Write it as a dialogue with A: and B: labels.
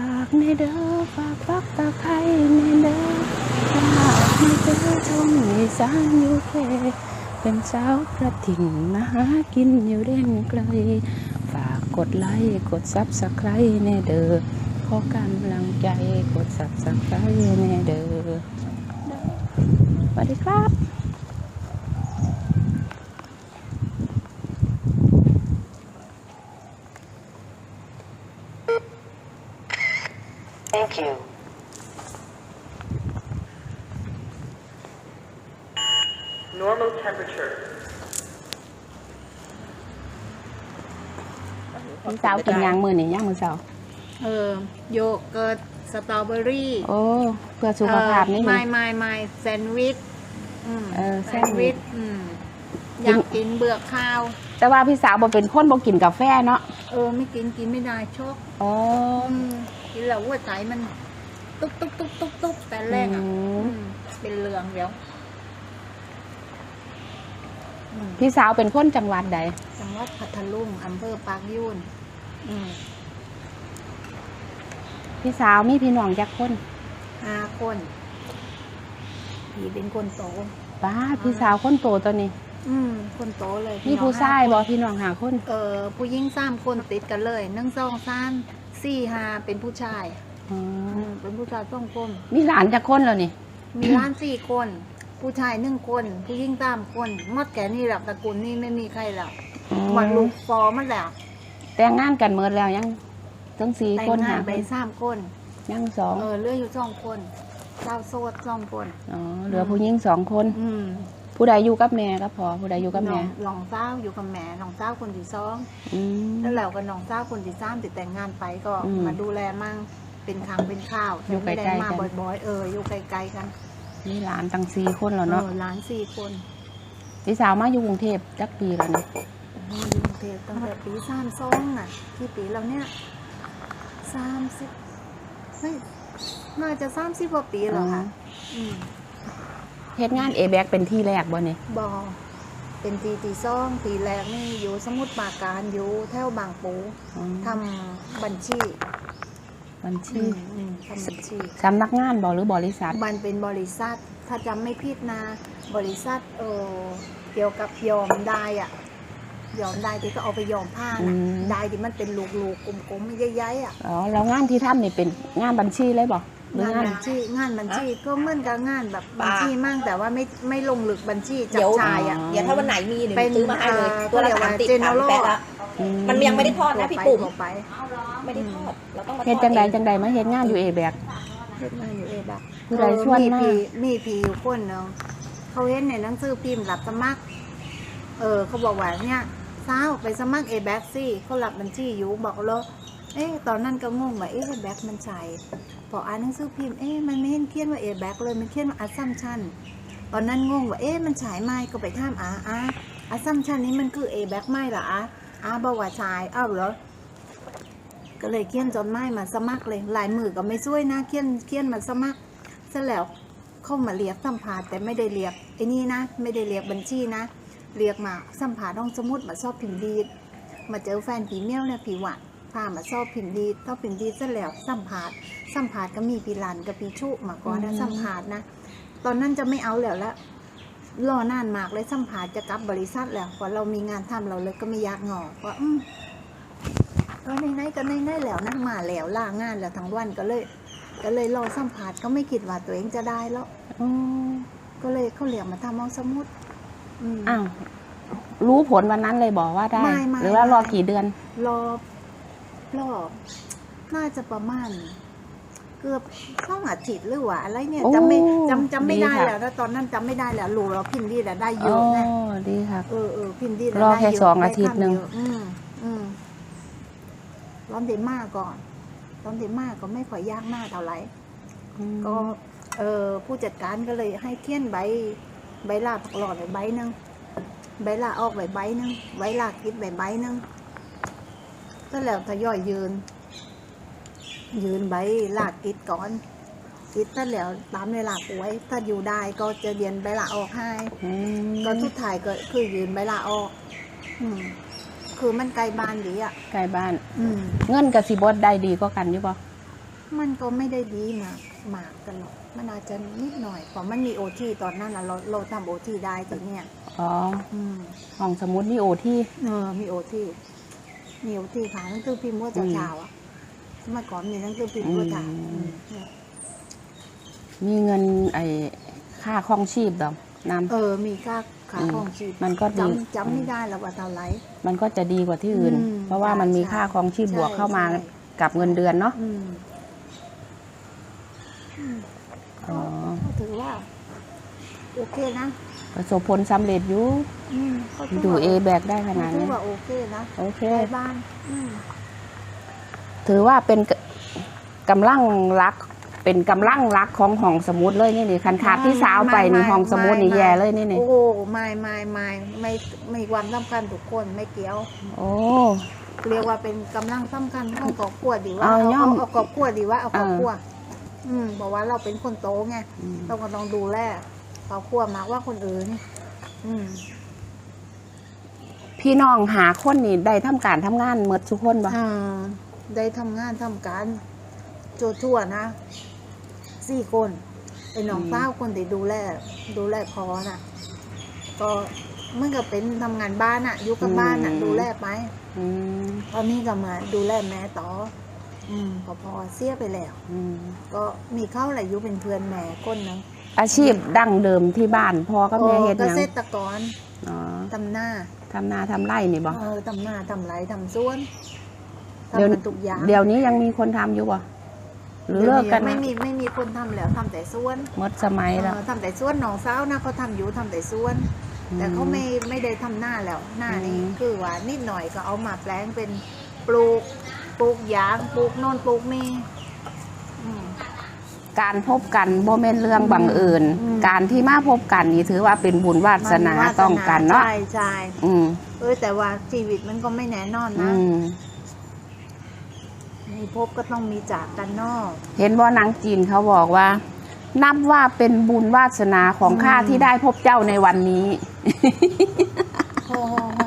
A: ฝากในเด้อฝากปักตะไคร้ในเด้อฝากในเด้อชมอีสานอยู่เคเป็นสาวกระถิ่นมหากินอยู่เด่นไกล ฝากกดไลค์กดซับสไครต์ในเด้อขอกำลังใจกดซับสไครต์ในเด้อสวัสดีครับ
B: Thank you. Normal temperature.
A: พี่สาวกินยางมือนี่ย่างมือสาว
C: เออโยเกิร์ตสตรอเบอรี่
A: โอ้เพื่อสุขภาพนี่
C: ไม่
A: นี่
C: ไม่ไม่แซนด์วิชอืม
A: เออ
C: แซ
A: แซ
C: น
A: นด์
C: ด์
A: วิ
C: วิ
A: ช
C: ชอืมอยากกินเบื่อข้าว
A: แต่ว่าพี่สาวบ่เป็นคนบ่กินกาแฟเนาะ
C: เออไม่กินกินไม่ได้ชก
A: อ๋อ
C: อืม กินแล้วหัวใจมัน ตุ๊บตุ๊บตุ๊บตุ๊บตุ๊บแต่แรกอะ
A: อืม
C: อืมเป็นเรืองเดี๋ยวอืม
A: พี่สาวเป็นคนจังหวัดใด
C: จังหวัดพัทลุงอำเภอปากยูนอืม
A: พี่สาวมีพี่น้องจักคน
C: ห้าคนพี่เป็นคนโต
A: ป้าดพี่สาวคนโตตัวนี้
C: อืม คนโตเลย
A: มี
C: พี่น้อง
A: ผู้ชาย
C: ห้
A: บ่
C: คน
A: พี่น้องหาคน
C: เออผู้หญิงสามคนติดกันเลยหนึ่งสองสาม สี่ห้าเป็นผู้ชาย
A: อ๋อ
C: อืมเป็นผู้ชายสองคน
A: มีหลานจักคนแล้วนี่
C: มีร้านสี่คน ผู้ชายหนึ่งคน ผู้หญิงสามคนหมดแก่นี่แหละตระกูลนี่ไม่มีใครแล้ว
A: อ๋อ
C: หมดลูกฟอมันแล้ว
A: แต่งงานกันหมดแล้วยังทั้งสี่
C: แต่ง
A: คน
C: งา
A: หานค
C: ไป
A: น
C: สามคน
A: ยังสอง
C: เออเหลืออยู่สองคนเจ้าโสดสองคน
A: อ๋อเหลือผู้หญิงสองคน
C: อืม
A: ผู้ใดอยู่กับแม่ก็พอผู้ใดอยู่กับ
C: น้
A: แม่
C: องน้องเจ้าอยู่กับแม่น้องเจ้าคนที่สอง
A: อืม
C: แล้วเรากับน้องเจ้าคนที่สามติดแต่งงานไปก็
A: อืม
C: มาดูแลมั่งเป็นครั้งเป็นข้าว
A: อยู่
C: แต่ไม่ได้
A: ใกล้ๆ
C: มา
A: กัน
C: บ่อยๆเอออยู่ไกลๆกัน
A: มีหลานตั้งสี่คนแล้วเนาะ
C: เออหลานสี่คน
A: พี่สาวมาอยู่กรุงเทพจักปีแล้วนี่
C: โอ้ยอยู่กรุงเทพตั้งแต่ปีสามสองน่ะที่ปีเราเนี่ยสามสิบเฮ้ยน่าจะสามสิบกว่าปีแล้วค่ะอืม
A: เฮ็ดงานเอแบกเป็นที่แรกบ่นี่
C: บอเป็นปีตีซ่องปีแรกนี่อยู่สมุทรปราการอยู่แถวบางปู
A: อ๋อ
C: ทำบัญชี
A: บัญชี
C: อืมอืมทำบัญชี
A: สำนักงานบ่หรือบริษัท
C: มันเป็นบริษัท ถ้าจำไม่ผิดนะ บริษัทเออเกี่ยวกับยอมได้อะยอมได้ที่ก็เอาไปยอมผ้า
A: อื
C: นะ
A: ม
C: ได้ที่มันเป็นลูกๆกลมๆใหญ่ๆอะ
A: อ๋อแล้วงานที่ทำนี่เป็นงานบัญชีเลยบ่หรืองา
C: น
A: งาน
C: บัญชีงานบัญชีก็เหมือนกับงานแบบบัญชีมั่งแต่ว่าไม่ไม่ลงลึกบัญชีจั
D: เดี๋
C: บ
D: ยว
C: ชายอะ
D: เดี๋ยวถ้าวันไหนมีเดี๋ยว
C: เป็น
D: ซื้อมาให้เลย
C: อ่า
D: ตัวละ
C: เขาเรียก
D: สา
C: ว่า
D: มติด
C: General
D: สามแปดละ
A: อื
D: มันยังไม่ได้ทอดนะพี่ปุ่ม
C: ทั่วไป
D: ไม่ได้ทอดเราต้องมาทอด
A: เฮ็ดจังใด
D: เอง
A: จังใดมาเฮ็ดงานอยู่เอแบก
C: เฮ็ดงานอยู่เอบัก
A: ผู้ใดชวนมามี
C: มีผีอยู่คนเนาะเขาเห็นในหนังสือพิมพ์รับสมัคร เออเขาบอกว่าเนี่ยสาวไปสมัครเอแบ็กซี่เขารับบัญชีอยู่บอกเลย เอ๊ะตอนนั้นก็งงว่าเอ๊ะแบ็กมันใช่พออ่านหนังสือพิมพ์เอ๊ะมันไม่เห็นเขียนว่าเอแบ็กเลยมันเขียนว่าอัสซัมชันตอนนั้นงงว่าเอ๊ะมันฉายไหมก็ไปถามอาอาอัสซัมชันนี้มันคือเอแบ็กไหมเหรออาอาบอกว่าชายอ้าวเหรอก็เลยเขียนจดหมายมาสมัครเลยลายมือก็ไม่ช่วยนะเขียนเขียนมาสมัครเสร็จแล้วเข้ามาเรียกสัมภาษณ์แต่ไม่ได้เรียกไอ้นี่นะ ไม่ได้เรียกบัญชีนะ เรียกมาสัมภาษณ์ห้องสมุดมาชอบพิมพ์ดีมาเจอแฟนผีเมียวเนี่ยผีหวา นพามาชอบพิมพ์ดีดชอบพิมพ์ดีดเสร็จแล้วสัมภาษณ์สัมภาษณ์ก็มีพี่ลันกับพี่ชุมาก่อนนะสัมภาษณ์นะ ตอนนั้นจะไม่เอาแล้วละรอนานมากเลยสัมภาษณ์จะกลับบริษัทแล้วพอเรามีงานทำเราเลยก็ไม่อยากงอว่าอืมก็ในไหนๆก็ในไหนๆแล้วนะมาแล้วลางานแล้วทั้งวันก็เลย ก็เลยรอสัมผัสก็ไม่คิดว่าตัวเองจะได้แล้ว
A: อ๋อ
C: ก็เลยเขาเรียกมาทำห้องสมุดอืม
A: อ้าวรู้ผลวันนั้นเลยบอกว่าได้
C: ไม่ไม่
A: หรือว่ารอ
C: ไม่
A: กี่เดือน
C: รอ รอน่าจะประมาณ เกือบสองอาทิตย์หรือว่าอะไรเนี่ย
A: โอ้
C: จำไม่จำจำไม่ได้
A: ดีค่ะ
C: แล้วนะตอนนั้นจำไม่ได้แล้วรู้เราพิมพ์ดีแต่ได้เย
A: อ๋อ
C: อะนะ
A: ดีครับ
C: เออเออพิมพ์ดีแต่
A: รอ
C: ได้
A: แค่
C: เยะ
A: สอง
C: ได้
A: อาทิตย์หนึ่ง
C: คำเยอะอืมอืมตอนเด็กมากก่อน ตอนเด็กมากก็ไม่ค่อยยากมากเท่าไหร่
A: อืม
C: ก็เออผู้จัดการก็เลยให้เขียนใบ ใบลาผักหลอดไว้ใบหนึงใบลาออกไว้ใบหนึงใบลาคิดไว้ใบหนึง ก็แล้วทยอยยืน ยืนใบลากิดก่อนคิดถ้าแล้วตามเวลาป่วยถ้าอยู่ได้ก็จะเรียนใบลาออกให้
A: อืม
C: ก็ทุดท้ายก็คือยืนใบลาออก อืมคือมันไกลบ้านดีอะ
A: ใกล้บ้าน
C: อืม
A: เงินกับสิบดได้ดีก็กันอยู่บ่
C: มันก็ไม่ได้ดีมากมากกันหรอกมันอาจจะนิดหน่อยเพราะมันมีโอทีตอนนั้นน่ะเราเราทำโอทีได้ทีเนี้ย
A: อ๋อ
C: อืม
A: ห้องสมุดนี่โอที่
C: เออมีโอที มีโอทีขายหนังสือพิมพ์ว่าจะเช้าอะเมื่อก่อนมีหนังสือพิมพ์ว่าจะ
A: อืม
C: อืมเนี่ย
A: มีเงินไอ้ค่าครองชีพดอกน
C: เออ มีค่าขาของชีพ
A: มันก็ดี
C: จำจำไม่ได้แล้วว่าเท่าไหร่ำ
A: มันก็จะดีกว่าที่อื่น
C: อืม
A: เพราะว่ามันมี
C: ใช่
A: ค่าครองชีพ
C: ใช่
A: บวกเข้ามา
C: ใช่
A: กับเงินเดือนเนาะ
C: อืมอืม
A: อ๋อ
C: ก็ถือว่า โอเคนะ
A: ประสบผลสำเร็จอยู่
C: อืมก็ถื
A: ดู
C: ว่า
A: เอแบกได้ขนาด
C: ถือ
A: นี้
C: ว่าโอเคนะ
A: โอเค
C: ในบ้านอืม
A: ถือว่าเป็นกกำลังรัก เป็นกำลังรักของห้องสมุดเลยนี่นี่คันขาดพี่สาวไปนี่ห้องสมุดนี่แย่เลยนี่นี่
C: โอ้โหไม่ไม่ไม่ไม่ไม่ความสำคัญทุกคนไม่เกี่ยว
A: โอ้
C: เรียกว่าเป็นกำลังสำคัญของครอบครัวดีว่า
A: เอา
C: เอา
A: ย่อ
C: เอา
A: ม
C: เอาครอบครัวดีว่าเอาครอบ
A: เออ
C: ครัว อืมบอกว่าเราเป็นคนโตไง
A: อืม
C: เราก็ต้องดูแล ครอบครัวมากกว่าคนอื่น อืม
A: พี่น้องหาคนนี่ได้ทำการทำงานหมดทุกคนบ่
C: อ่าได้ทำงานทำการโจทั่วๆนะสี่คนเป็นน้องสาวคนที่ดูแลดูแลพอน่ะ ก็เมื่อกับเป็นทำงานบ้านอะอยู่กับบ้านอะดูแลไป
A: อืม
C: ตอนนี้ก็มาดูแลแม่ต่อ อืมพอพอเสียไปแล้ว
A: อืม
C: ก็มีเข้าแหละอยู่เป็นเพื่อนแม่คนหนึง
A: อาชีพดั้งเดิมที่บ้านพ่อกับแม่เฮ็ด
C: เก
A: หยัง
C: ษตรกร
A: อ๋อ
C: ทำหน้า
A: ทำนาทำไร่นี่บ่
C: เออทำหน้าทำไรทำสวน
A: เดี๋ยว
C: ทำมันทุกอย่าง
A: เดี๋ยวนี้ยังมีคนทำอยู่บ่หรือเลิกกัน
C: ไม่มีไม่มีคนทำแล้วทำแต่สวน
A: หมดสมัยแล้ว
C: เออทำแต่สวนน้องสาวนะเขาทำอยู่ทำแต่สวน แต่เขาไม่ไม่ได้ทำหน้าแล้วหน้านี้
A: อืม
C: คือว่านิดหน่อยก็เอามาแปลงเป็นปลูกปลูกยางปลูกโน่นปลูกนี่อืม
A: การพบกันบ่แม่นเรื่องบังเอิญ
C: อืม
A: การที่มาพบกันนี่ถือว่าเป็นบุญวาสนา
C: มัวส
A: ต้องกันเนาะ
C: ใช่ใช่
A: อืม
C: เออแต่ว่าชีวิตมันก็ไม่แน่นอน
A: อื
C: นะ
A: ม
C: มีพบก็ต้องมีจากกันเนอก
A: เห็นว่านางจีนเขาบอกว่า นับว่าเป็นบุญวาสนาของข้า
C: อืม
A: ที่ได้พบเจ้าในวันนี้
C: โฮโฮโฮ